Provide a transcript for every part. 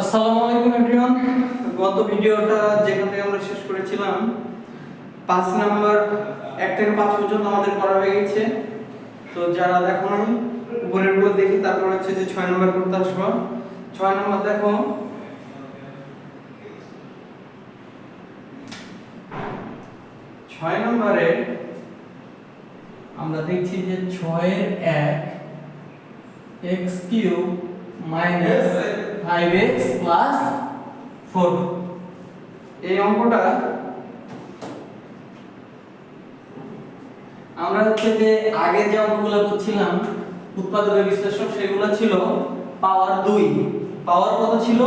আসসালামু আলাইকুম এভরিওয়ান গত ভিডিওটা যেখান আমরা শেষ করেছিলাম, পাঁচ নাম্বার এক থেকে পাঁচ পর্যন্ত আমাদের করা হয়ে গেছে। তো যারা দেখো নাই, উপরেরগুলো দেখি, তারপর হচ্ছে যে ছয় নাম্বার করতে আসব ছয় নাম্বার দেখো, ছয় নম্বরে আমরা দেখছি যে ছয়ের এক, x cube minus five x plus four. এই অঙ্কটা আমরা হচ্ছে যে আগে যে অঙ্কগুলো করছিলাম উৎপাদকের বিশ্লেষণ, সেগুলো ছিল পাওয়ার দুই। পাওয়ার কত ছিল?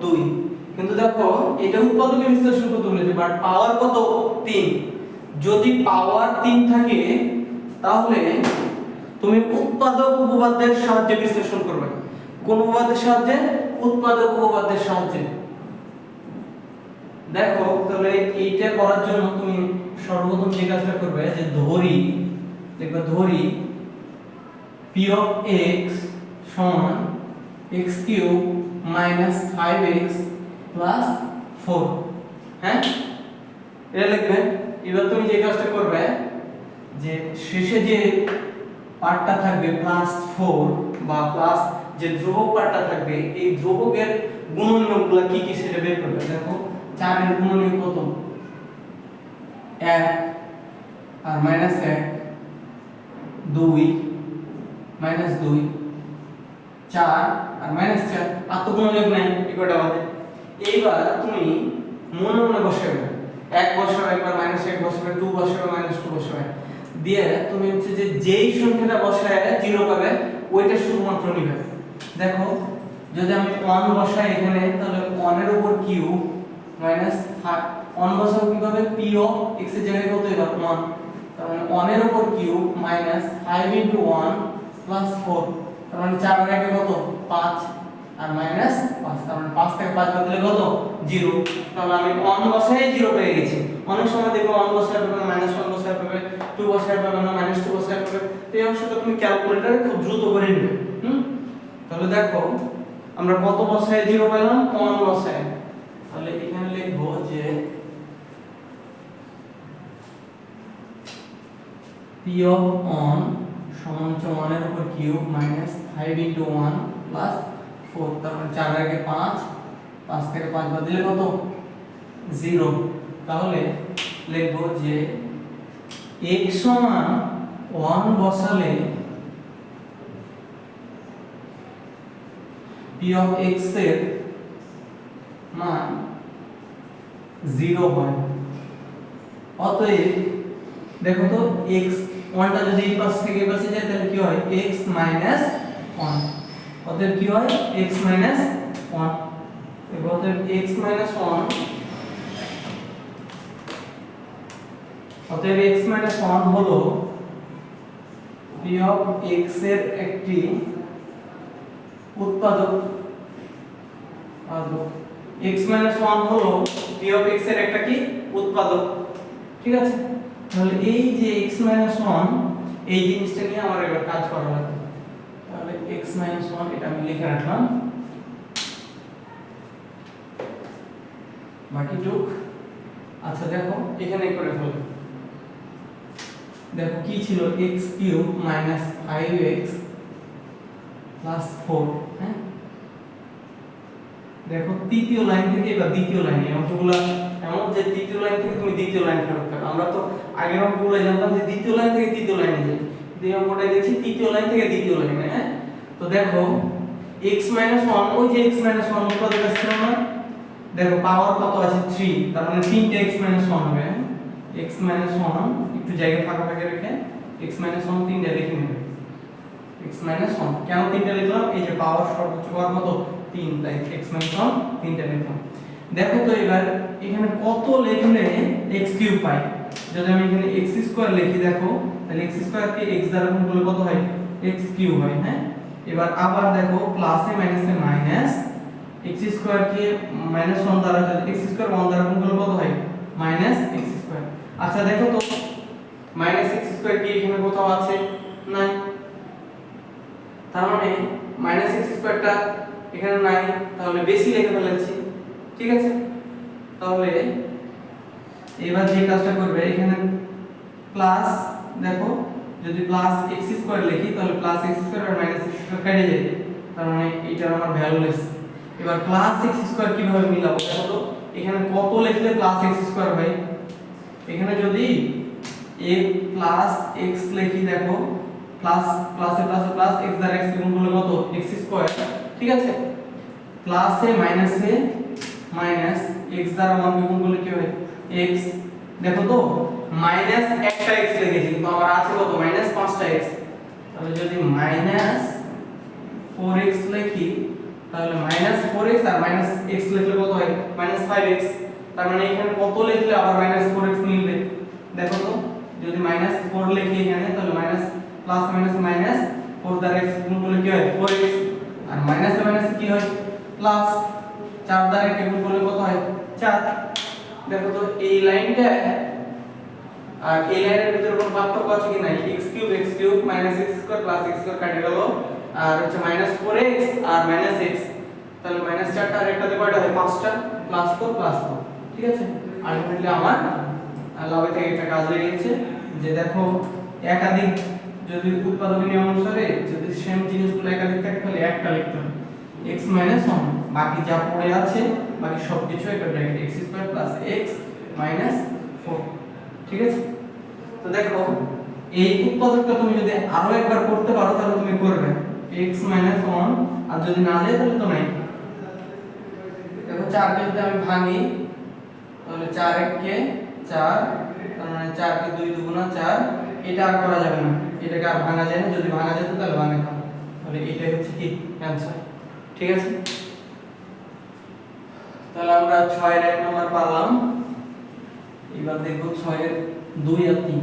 দুই। কিন্তু দেখো, এটা উৎপাদকের বিশ্লেষণ করতে বলেছে বাট পাওয়ার কত? তিন। যদি পাওয়ার তিন থাকে, তাহলে তুমি উৎপাদক উপপাদ্যের সাহায্যে বিশ্লেষণ করবে। কোন উপপাদ্যের সাহায্যে? উৎপাদক উপপাদ্যের সাহায্যে দেখো, তাহলে এইটা করার জন্য তুমি সর্বপ্রথম যে কাজটা করবে, যে ধরি, দেখবে ধরি, p অফ x সমান x cube minus five x plus four হ্যাঁ? এটা লিখবে। এবার তুমি যে কাজটা করবে, যে শেষে যে পার্টটা থাকবে প্লাস ফোর বা প্লাস যে ধ্রুবক পার্টটা থাকবে, এই ধ্রুবকের গুণনীয়কগুলো কি কি সেটা বের করবে? দেখো, চারের গুণনীয়ক কত? এক, আর মাইনাস এক, দুই মাইনাস দুই, চার, আর মাইনাস চার, আর তো যোগ নাই এগুলোটা আমাদের এইবার তুমি মনে মনে বসাবে এক বসাবে একবার মাইনাস এক বসাবে টু বসাবে মাইনাস টু বসাবে দিয়ে তুমি হচ্ছে যে যেই সংখ্যাটা বসায় জিরো পাবে, ওইটা শুধুমাত্র নিবে। দেখো, যদি আমি ওয়ান বসাই এখানে, তাহলে ওয়ানের উপর কিউ মাইনাস ওয়ান বসাবো কীভাবে? পি অফ এক্সের জায়গায় কত? এবার ওয়ান তার মানে ওয়ানের উপর cube minus five into one plus four তার মানে চার একে কত? পাঁচ। আর মাইনাস পাঁচ। তার মানে পাঁচ থেকে পাঁচ বাদ দিলে কত? জিরো তাহলে আমি ওয়ান বসাই জিরো পেয়ে গেছি। অনেক সময় দেখব ওয়ান বসায় পাবে না মাইনাস ওয়ান বসায় পাবে টু বসায় পাবে না মাইনাস টু বসায় পাবে এই অংশটা তুমি ক্যালকুলেটারে খুব দ্রুত করে নেবে। হুম? তাহলে দেখো, আমরা কত বসায় জিরো পেলাম? ওয়ান বসায় তাহলে এখানে লিখব যে p of on সমান হচ্ছে 1 উপর কিউব মাইনাস 5 ইনটু 1 প্লাস 4 তার মানে 4 আগে 5 5 থেকে 5 বাদ দিলে কত? 0 তাহলে লিখব যে x সমান 1 বসালে p of x এর মান 0 হয়। অতএব, দেখো তো, x 1টা যদি এই পাশ থেকে এই পাশে যায়, তাহলে কি হয়? X 1 অতএব কি হয়? X 1 এবার অতএব x 1 অতএব x 1 হলো p অফ x এর একটি উৎপাদক। x 1 হলো p অফ x এর একটা কি? উৎপাদক। ঠিক আছে? তাহলে এই যে x 1 এই জিনিসটা নিয়ে আমার এবার কাজ করা লাগবে। তাহলে x 1 এটা আমি লিখে রাখলাম। বাকি বাকিটুক আচ্ছা দেখো, এখানে করে ফেলো। দেখো, কি ছিল? x cube minus five x plus four হ্যাঁ? দেখো, তৃতীয় লাইন থেকে বা দ্বিতীয় লাইন অঙ্কগুলো এমন যে তৃতীয় লাইন থেকে তুমি দ্বিতীয় লাইন ফেরত পাবে। আমরা তো আগের অঙ্কগুলো জানতাম যে দ্বিতীয় লাইন থেকে তৃতীয় লাইনে যাই। এই অঙ্কটা দেখছি, তৃতীয় লাইন থেকে দ্বিতীয় লাইনে হ্যাঁ? তো দেখো, x 1 ওই যে x 1 উৎপাদক আছে না? দেখো পাওয়ার কত আছে? 3 তার মানে তিনটে x 1 হবে হ্যাঁ? x 1 একটু জায়গা ফাঁকা ফাঁকা রেখে, x 1 তিনটে লিখে নেবে। X 1 কেন তিনটে লিখলাম? এই যে পাওয়ার সর্বোচ্চ পাওয়ার কত 3 তাই x 1 তিনটে লিখলাম। দেখো তো এবার এখানে কত লিখলে x কিউব পাই? যদি আমি এখানে x স্কয়ার লিখি, দেখো, তাহলে x স্কয়ার কে x দ্বারা গুণ করলে কত হয়? X কিউব হয় হ্যাঁ? এবার আবার দেখো প্লাসে মাইনাসে মাইনাস x স্কয়ার কে মাইনাস 1 দ্বারা যদি x স্কয়ার 1 দ্বারা গুণ করলে কত হয়? মাইনাস x স্কয়ার আচ্ছা দেখো তো মাইনাস x স্কয়ার কি এখানে কোথাও আছে? নাই। তার মানে মাইনাস x স্কোয়ারটা এখানে নাই, তাহলে বেশি লিখে ফেলেছি। ঠিক আছে? তাহলে এবার যে কাজটা করবে, এখানে প্লাস দেখো, যদি প্লাস এক্স স্কোয়ার লিখি, তাহলে প্লাস এক্স স্কোয়ার আর মাইনাস এক্স স্কোয়ার কেটে যাবে তার মানে এটার আমার ভ্যালুলেস এবার প্লাস এক্স স্কোয়ার কীভাবে মিলাবো, দেখো এখানে কত লিখলে প্লাস এক্স স্কোয়ার হয়? এখানে যদি a প্লাস এক্স লিখি, দেখো প্লাস প্লাসে প্লাসে প্লাস x দ্বারা x গুণ করলে কত? x স্কয়ার ঠিক আছে? প্লাসে মাইনাসে মাইনাস x দ্বারা 1 গুণ করলে কি হয়? x দেখো তো মাইনাস একটা x লিখেছি কিন্তু আমার আছে কত? মাইনাস 5টা x তাহলে যদি মাইনাস 4x লিখি, তাহলে মাইনাস 4x আর মাইনাস x লিখলে কত হয়? মাইনাস 5x তার মানে এখানে কত লিখলে আবার মাইনাস 4x মিলবে? দেখো তো, যদি মাইনাস 4 লিখি এখানে, তাহলে মাইনাস প্লাস মাইনাস মাইনাস 4 দ্বারা x গুণ করলে কি হয়? 4x আর মাইনাস মাইনাস কি হয়? প্লাস 4 দ্বারা কে গুণ করলে কত হয়? 4 দেখো তো, এই লাইনটা, আর এই লাইনের ভিতরে কোনো পার্থক্য আছে কি নাই? x cube x cube minus x square plus x square কেটে গেল। আর হচ্ছে মাইনাস 4x আর মাইনাস x তাহলে মাইনাস 4টা আর একটাতে কয়টা হয়? 5টা প্লাস 4 প্লাস 4 ঠিক আছে? আলটিমেটলি আমার, লাভে থেকে একটা কাজ হয়ে গেছে যে দেখো, একাধিক যদি উৎপাদক নিয়ম অনুসারে যদি সেম জিনিসগুলো একাধিক থাকে, তাহলে একটা লিখতে হবে। x 1 বাকি যা পড়ে আছে, বাকি সব কিছু একটা bracket x square plus x minus 4 ঠিক আছে? তো দেখো, এই উৎপাদকটা তুমি যদি আরও একবার করতে পারো, তাহলে তুমি করবে x 1 আর যদি না যায়, তাহলে তো নাই। দেখো 4 কে যদি আমি ভাঙি, তাহলে 4 এক কে 4 তার মানে 4 কে 2 দুগুণা 4 এটা আর করা যাবে না। এটাকে আর ভাঙা যায় না, যদি ভাঙা যেত তাহলে ভাঙাতাম তাহলে এটাই হচ্ছে কি অ্যানসার ঠিক আছে? তাহলে আমরা ছয়ের এক নম্বর পালাম এবার দেখব 6 এর 2 আর 3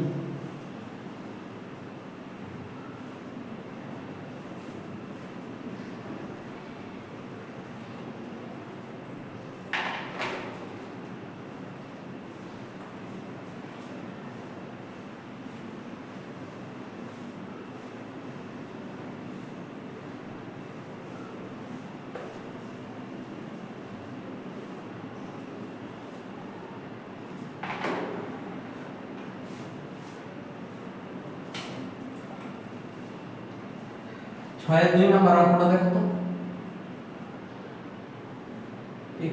ছয়ের দুই নম্বর অঙ্কটা দেখো তো।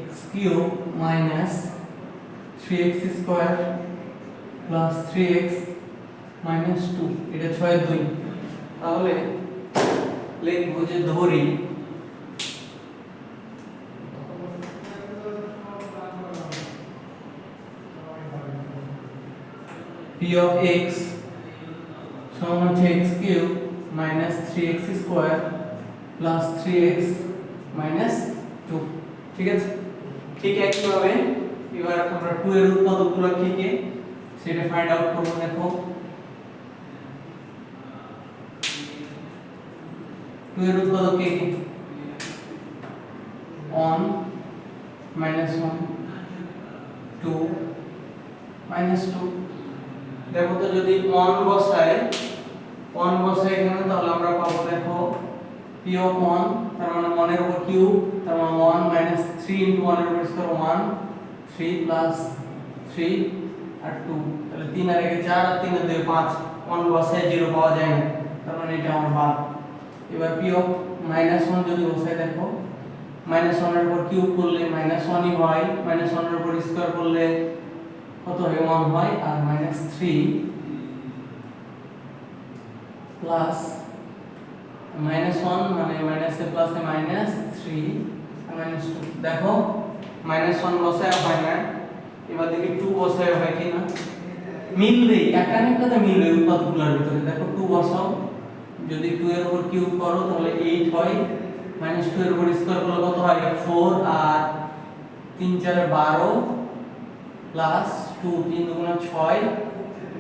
x cube minus three x square plus three x minus two, এটা ছয়ের দুই। তাহলে লিখব যে ধরি p of x সমান হচ্ছে x cube minus three x square plus three x minus two ঠিক আছে ঠিক একইভাবে এবার আমরা টু এর উৎপাদকগুলো কি কি সেটা ফাইন্ড আউট করব দেখো টু এর উৎপাদক কি কি one minus one two minus two দেখো তো যদি ওয়ান বসায় ওয়ান বসায় এখানে, তাহলে আমরা পাবো দেখো p অফ 1 তার মানে 1 এর উপর কিউব তার মানে 1 মাইনাস 3 ইনটু 1 এর উপর স্কয়ার 1 3 প্লাস 3 আর 2 তাহলে 3 আর 1 4 আর 3 আর 2 5 1 বসায় 0 পাওয়া যায় না, তার মানে এটা আমার বাদ। এবার p অফ মাইনাস 1 যদি বসায় দেখো মাইনাস 1 এর উপর কিউব করলে মাইনাস 1 ই হয় মাইনাস 1 এর উপর স্কয়ার করলে কত হয়? 1 হয়, আর মাইনাস 3 প্লাস মাইনাস ওয়ান মানে মাইনাস এ প্লাসে মাইনাস থ্রি মাইনাস টু দেখো মাইনাস ওয়ান বসায় হয় না, এবার দেখি টু বসায় হয় কি না মিলবে, একটা না একটাতে মিলবে উৎপাদকগুলোর ভিতরে। দেখো টু বসাও, যদি টু এর উপর কিউব করো, তাহলে এইট হয়। মাইনাস টু এর উপর স্কোয়ার করলে কত হয়? ফোর আর তিন চারে বারো প্লাস টু তিন দুগুণা ছয়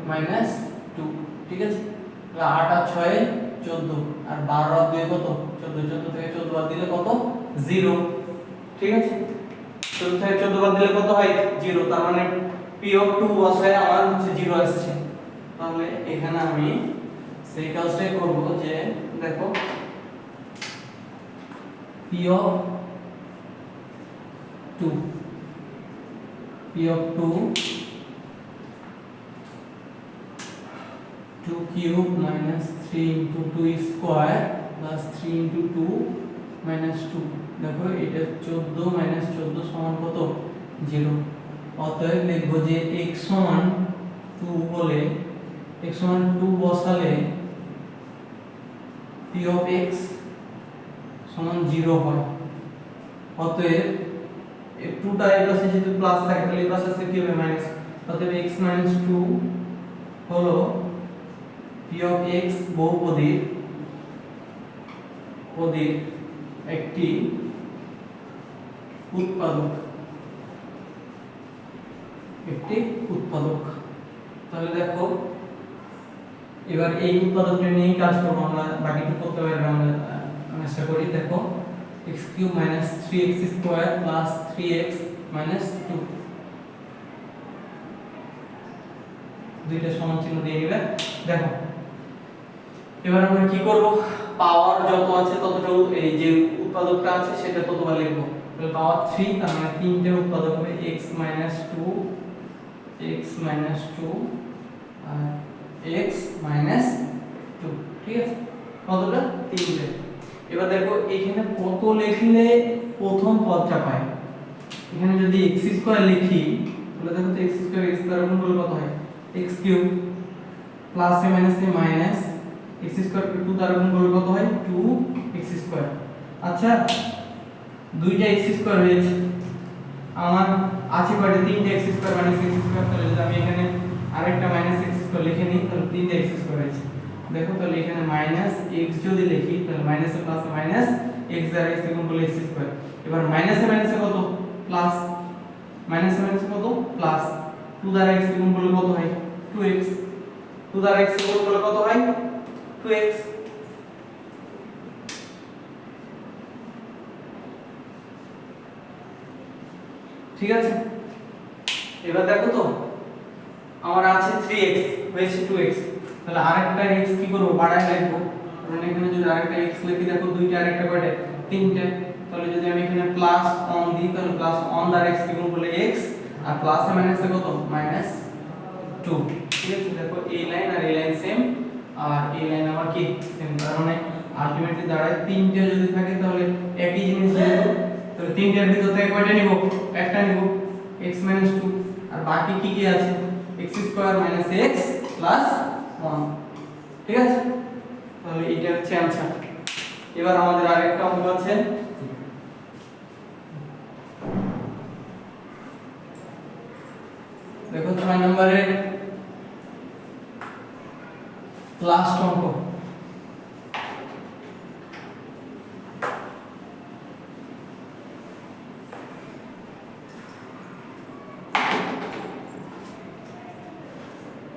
মাইনাস টু ঠিক আছে? আট আর ছয়, চোদ্দ। আর বারো আর দুই কত? চোদ্দ চোদ্দ থেকে চোদ্দ বাদ দিলে কত? জিরো। ঠিক আছে? চোদ্দ থেকে চোদ্দ বাদ দিলে কত হয়? জিরো। তার মানে পি অফ টু বসায় আমার হচ্ছে জিরো আসছে। তাহলে এখানে আমি সেই কাজটাই করব যে, দেখো P of two P of two two cube minus three into two square plus three into two minus two দেখো, এটা চোদ্দ মাইনাস চোদ্দ সমান কত? জিরো অতএব লিখব যে x সমান টু বলে, x সমান টু বসালে p অফ x সমান জিরো হয়। অতএব টুটা এই পাশে যদি প্লাস থাকে, তাহলে এই পাশে কি হবে? মাইনাস অতএব x মাইনাস টু হলো x বহুপদীর পদীর একটি উৎপাদক। একটি উৎপাদক। তাহলে দেখো, এবার এই উৎপাদকটা নিয়েই কাজ করব আমরা, বাকিটুকু করতে পারব আমরা আশা করি দেখো x cube minus three x square plus three x minus two. দুইটা সমান চিহ্ন দিয়ে নিবে দেখো এবার আমরা কি করব? পাওয়ার যত আছে ততটা এই যে উৎপাদকটা আছে সেটা ততবার লিখব। তাহলে পাওয়ার 3 তার মানে তিনটে উৎপাদক হবে x 2 x 2 আর x 2 ঠিক আছে? কতটা? তিনটে। এবার দেখো, এখানে কত লিখলে প্রথম পদটা পাই এখানে যদি x স্কয়ার লিখি, তাহলে দেখো তো x স্কয়ার x দ্বারা গুণ করলে কত হয়? x কিউব প্লাস এ মাইনাস এ মাইনাস x স্কয়ার কে 2 দ্বারা গুণ করলে কত হয়? 2 x স্কয়ার। আচ্ছা দুইটা x স্কয়ার হয়েছে আমার আছে কয়টা? তিনটা x square minus x square. তাহলে যদি আমি এখানে আরেকটা মাইনাস x স্কয়ার লিখে নিই, তাহলে তিনটা x স্কয়ার হয়েছে দেখো, তাহলে এখানে মাইনাস x যদি লিখি, তাহলে মাইনাস প্লাস মাইনাস x দ্বারা x গুণ করলে x স্কয়ার। এবার মাইনাসে মাইনাসে কত? প্লাস মাইনাসে মাইনাসে কত? প্লাস 2 দ্বারা x গুণ করলে কত হয়? 2x 2 দ্বারা x গুণ করলে কত হয়? 2x ঠিক আছে? এবার দেখো তো, আমার আছে 3x হয়েছে 2x তাহলে আরেকটা x কি করব? বাড়ায় লিখব কারণ এখানে যদি আরেকটা x লিখি, দেখো দুইটা আরেকটা কয়টা তিনটে। তাহলে যদি আমি এখানে প্লাস অন দিই, তাহলে প্লাস অন দ্বারা x কি গুণ করলে x, আর প্লাস মাইনাসে কত? মাইনাস 2 ঠিক আছে? দেখো এই লাইন আর এই লাইন সেম আর এই লাইন আমার কি সেম তার মানে আলটিমেটলি দাঁড়ায় তিনটে যদি থাকে তাহলে একই জিনিস যেহেতু তাহলে তিনটার ভিতর থেকে কয়টা নিব একটা নিব x 2 আর বাকি কি কি আছে x square minus x plus 1 ঠিক আছে তাহলে এটা হচ্ছে आंसर এবার আমাদের আরেকটা অঙ্ক আছে দেখো 6 নম্বরের লাস্ট অঙ্ক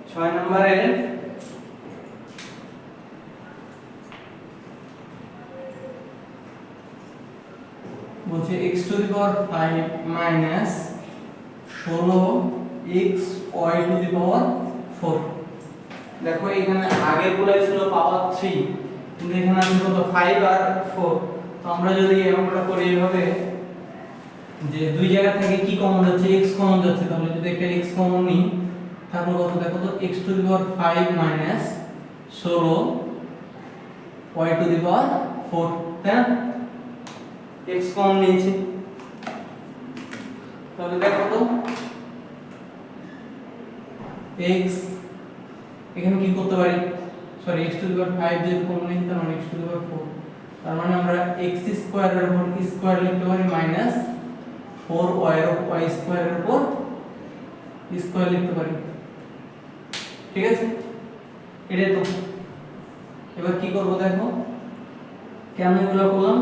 ছয় নম্বরে বলছে x to the power 5 minus 16 x y to the power 4 দেখো এখানে আগের গুলাই ছিল পাওয়ার 3 কিন্তু এখানে আমি কত? 5 আর 4 তো আমরা যদি অঙ্কটা করি এইভাবে যে দুই জায়গা থেকে কি কমন যাচ্ছে? x কমন যাচ্ছে। তাহলে যদি একটা x কমন নিই, তারপর কত? দেখো তো, x to the power 5 minus 16 y to the power 4 তাই না? x কমন নিয়েছি। তাহলে দেখো তো কি করতে পারি sorry x to the power 5 যেহেতু কমন নিয়েছি তার মানে x টু দি পাওয়ার 4 তার মানে আমরা x স্কয়ারের উপর স্কয়ার লিখতে পারি? মাইনাস 4y এর উপর y স্কয়ারের উপর স্কয়ার লিখতে পারি। ঠিক আছে? এটাই তো। এবার কি করব দেখো? কেন এগুলো করলাম?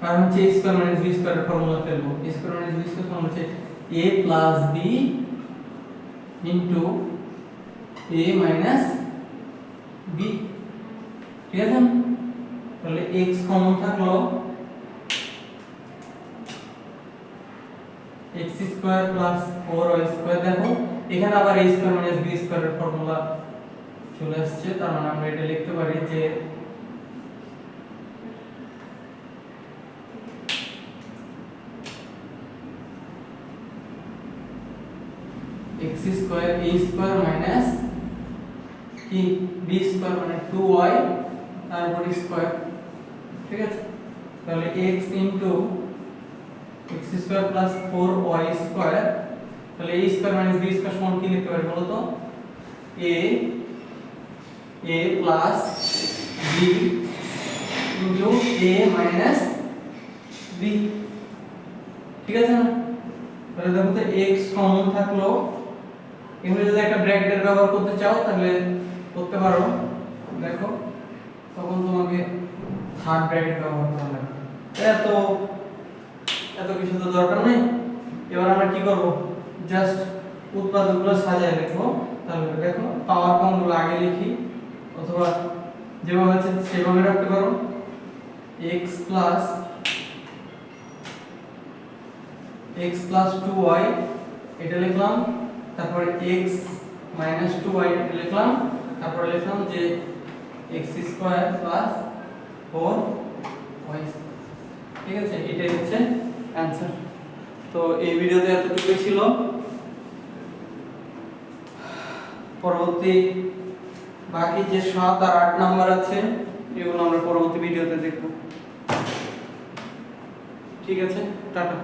কারণ হচ্ছে a স্কয়ার মাইনাস b স্কয়ারের ফর্মুলা ফেলব। A square minus b square formula হচ্ছে a plus b into a minus b ঠিক আছে? তাহলে এক্স কমন থাকল x square plus four y square দেখো, এখানে আবার এ স্কোয়ার মাইনাস ফর্মুলা চলে আসছে। তার মানে আমরা এটা লিখতে পারি যে x square a square minus কি বি স্কোয়ার মানে টু ওয়াই তারপর স্কোয়ার ঠিক আছে? তাহলে x into x square plus four y square তাহলে a square minus b square সমান কি লিখতে পারি বলো তো a a plus b into a minus b ঠিক আছে না? তাহলে দেখো তো x কমন থাকল এখানে যদি একটা ব্র্যাকেটের ব্যবহার করতে চাও তাহলে করতে পারো। দেখো, তখন তোমাকে থার্ড ব্র্যাকেট ব্যবহার করা লাগবে। এত এত কিছু তো দরকার নেই। এবার আমরা কি করব? জাস্ট উৎপাদকগুলো সাজিয়ে লিখব তাহলে দেখো পাওয়ার কমগুলো আগে লিখি। অথবা যেভাবে আছে, সেভাবে রাখতে পারো। x plus x plus two y এটা লিখলাম। তারপরে x মাইনাস টু ওয়াই এটা লিখলাম। তারপরে লিখলাম যে x square plus four y ঠিক আছে? এটাই হচ্ছে অ্যান্সার। তো এই ভিডিওতে এতটুকুই ছিল। পরবর্তী বাকি যে সাত আর আট নাম্বার আছে, এগুলো আমরা পরবর্তী ভিডিওতে দেখব। ঠিক আছে? টাটা।